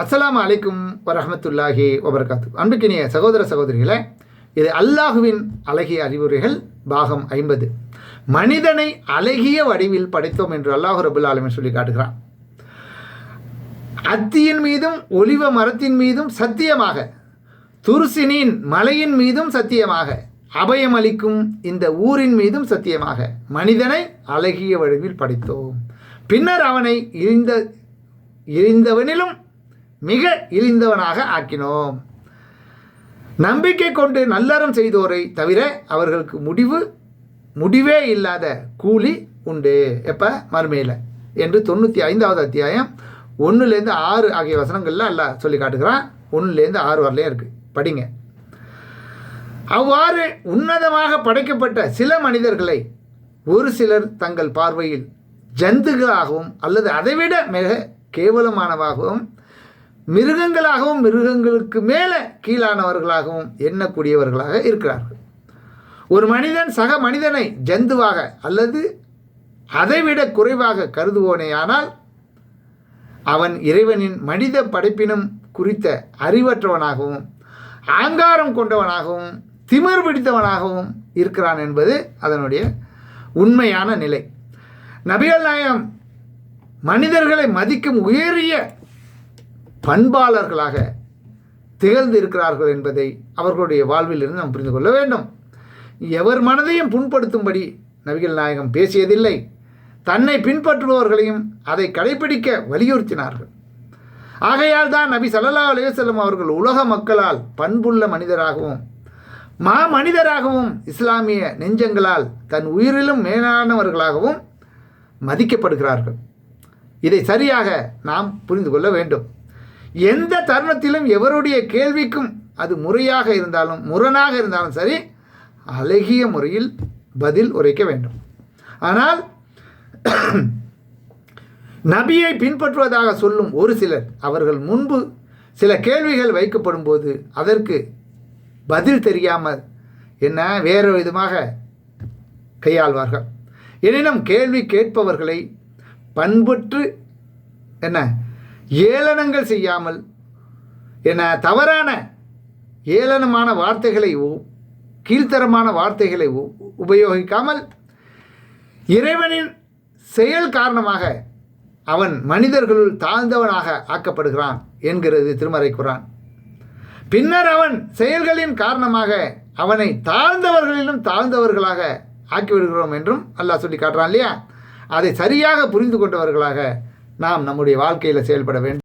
அஸ்லாம் அலைக்கும் வரஹமத்துல்லாஹி வபர்காத்து அன்புக்கினிய சகோதர சகோதரிகளே இது அல்லாஹுவின் அழகிய அறிவுரைகள் பாகம் ஐம்பது. மனிதனை அழகிய வடிவில் படைத்தோம் என்று அல்லாஹு ரபுல் ஆலமின் சொல்லி காட்டுகிறான். அத்தியின் மீதும் ஒலிவ மரத்தின் மீதும் சத்தியமாக துருசினின் மலையின் மீதும் சத்தியமாக அபயமளிக்கும் இந்த ஊரின் மீதும் சத்தியமாக மனிதனை அழகிய வடிவில் படைத்தோம். பின்னர் அவனை இழிந்த இழிந்தவனிலும் மிக இழிந்தவனாக ஆக்கினோம். நம்பிக்கை கொண்டு நல்லறம் செய்தோரை தவிர அவர்களுக்கு முடிவு முடிவே இல்லாத கூலி உண்டு. எப்போ? மறுமையில். என்று தொண்ணூற்றி ஐந்தாவது அத்தியாயம் ஒன்றுலேருந்து ஆறு ஆகிய வசனங்களில் எல்லாம் சொல்லி காட்டுகிறான். ஒன்றுலேருந்து ஆறு வரலையும் இருக்குது படிங்க. அவ்வாறு உன்னதமாக படைக்கப்பட்ட சில மனிதர்களை ஒரு சிலர் தங்கள் பார்வையில் ஜந்துகளாகவும் அல்லது அதைவிட மிக கேவலமானவாகவும் மிருகங்களாகவும் மிருகங்களுக்கு மேலே கீழானவர்களாகவும் எண்ணக்கூடியவர்களாக இருக்கிறார்கள். ஒரு மனிதன் சக மனிதனை ஜந்துவாக அல்லது அதைவிட குறைவாக கருதுவோனேயானால் அவன் இறைவனின் மனித படைப்பினம் குறித்த அறிவற்றவனாகவும் ஆங்காரம் கொண்டவனாகவும் திமிர் பிடித்தவனாகவும் இருக்கிறான் என்பது அதனுடைய உண்மையான நிலை. நபிகள் நாயம் மனிதர்களை மதிக்கும் உயரிய பண்பாளர்களாக திகழ்ந்து இருக்கிறார்கள் என்பதை அவர்களுடைய வாழ்விலிருந்து நாம் புரிந்து கொள்ள வேண்டும். எவர் மனதையும் புண்படுத்தும்படி நபிகள் நாயகம் பேசியதில்லை. தன்னை பின்பற்றுபவர்களையும் அதை கடைபிடிக்க வலியுறுத்தினார்கள். ஆகையால் தான் நபி சல்லா அலையுசல்லம் அவர்கள் உலக மக்களால் பண்புள்ள மனிதராகவும் மா மனிதராகவும் இஸ்லாமிய நெஞ்சங்களால் தன் உயிரிலும் மேலானவர்களாகவும் மதிக்கப்படுகிறார்கள். இதை சரியாக நாம் புரிந்து கொள்ள வேண்டும். எந்த தருணத்திலும் எவருடைய கேள்விக்கும் அது முறையாக இருந்தாலும் முரணாக இருந்தாலும் சரி அழகிய முறையில் பதில் உரைக்க வேண்டும். ஆனால் நபியை பின்பற்றுவதாக சொல்லும் ஒரு சிலர் அவர்கள் முன்பு சில கேள்விகள் வைக்கப்படும் போது அதற்கு பதில் தெரியாமல் என்ன வேறு விதமாக கையாள்வார்கள். எனினும் கேள்வி கேட்பவர்களை பண்புற்று என்ன ஏளனங்கள் செய்யாமல் என தவறான ஏளனமான வார்த்தைகளை கீழ்த்தரமான வார்த்தைகளை உபயோகிக்காமல் இறைவனின் செயல் காரணமாக அவன் மனிதர்களுள் தாழ்ந்தவனாக ஆக்கப்படுகிறான் என்கிறது திருமறை குரான். பின்னர் அவன் செயல்களின் காரணமாக அவனை தாழ்ந்தவர்களிலும் தாழ்ந்தவர்களாக ஆக்கிவிடுகிறோம் என்றும் அல்லாஹ் சொல்லி காட்டுறான் இல்லையா? அதை சரியாக புரிந்து கொண்டவர்களாக நாம் நம்முடைய வாழ்க்கையில் செயல்பட வேண்டும்.